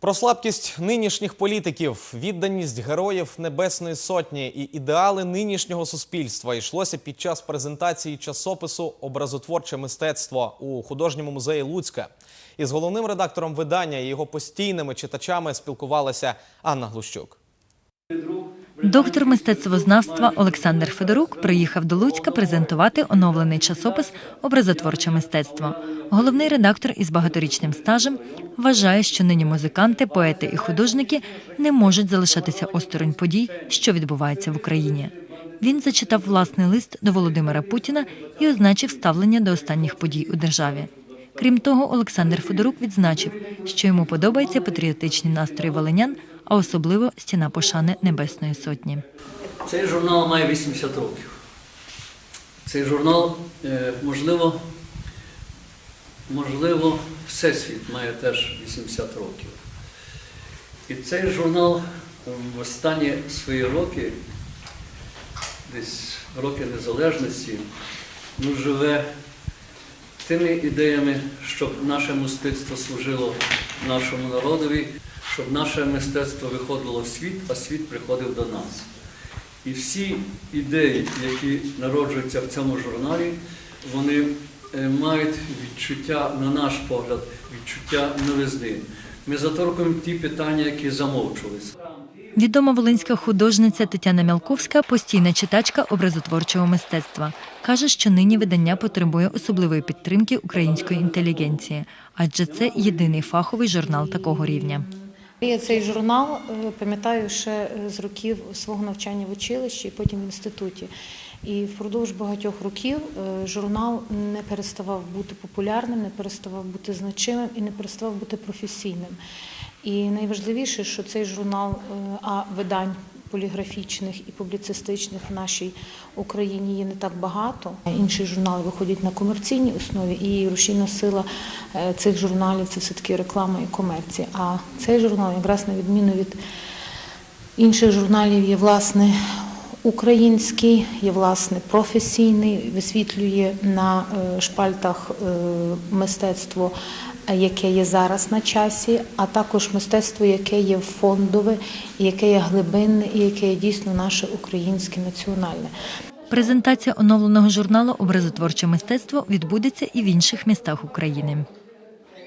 Про слабкість нинішніх політиків, відданість героїв Небесної Сотні і ідеали нинішнього суспільства йшлося під час презентації часопису Образотворче мистецтво у художньому музеї Луцька. Із головним редактором видання і його постійними читачами спілкувалася Анна Глущук. Доктор мистецтвознавства Олександр Федорук приїхав до Луцька презентувати оновлений часопис Образотворче мистецтво. Головний редактор із багаторічним стажем вважає, що нині музиканти, поети і художники не можуть залишатися осторонь подій, що відбуваються в Україні. Він зачитав власний лист до Володимира Путіна і означив ставлення до останніх подій у державі. Крім того, Олександр Федорук відзначив, що йому подобаються патріотичні настрої волинян, а особливо стіна пошани Небесної Сотні. Цей журнал має 80 років. Цей журнал, е, можливо, можливо, Всесвіт має теж 80 років. І цей журнал в останні свої роки, десь роки незалежності, ну, живе тими ідеями, щоб наше мистецтво служило нашому народові, щоб наше мистецтво виходило в світ, а світ приходив до нас. І всі ідеї, які народжуються в цьому журналі, вони е, мають відчуття, на наш погляд, відчуття новизни. Ми заторкуємо ті питання, які замовчувалися. Відома волинська художниця Тетяна Мялковська, постійна читачка образотворчого мистецтва, каже, що нині видання потребує особливої підтримки української інтелігенції, адже це єдиний фаховий журнал такого рівня. Я цей журнал е, пам'ятаю ще е, з років свого навчання в училищі і потім в інституті. І впродовж багатьох років е, журнал не переставав бути популярним, не переставав бути значимим і не переставав бути професійним. І найважливіше, що цей журнал, а видань поліграфічних і публіцистичних в нашій Україні є не так багато. Інші журнали виходять на комерційній основі, і рушійна сила е, цих журналів це все-таки реклама і комерція. А цей журнал, якраз на відміну від інших журналів, є власне український, є власне професійний, висвітлює на е, шпальтах е, мистецтво, яке є зараз на часі, а також мистецтво, яке є фондове, яке є глибинне, і яке є дійсно наше українське національне. Презентація оновленого журналу Образотворче мистецтво відбудеться і в інших містах України.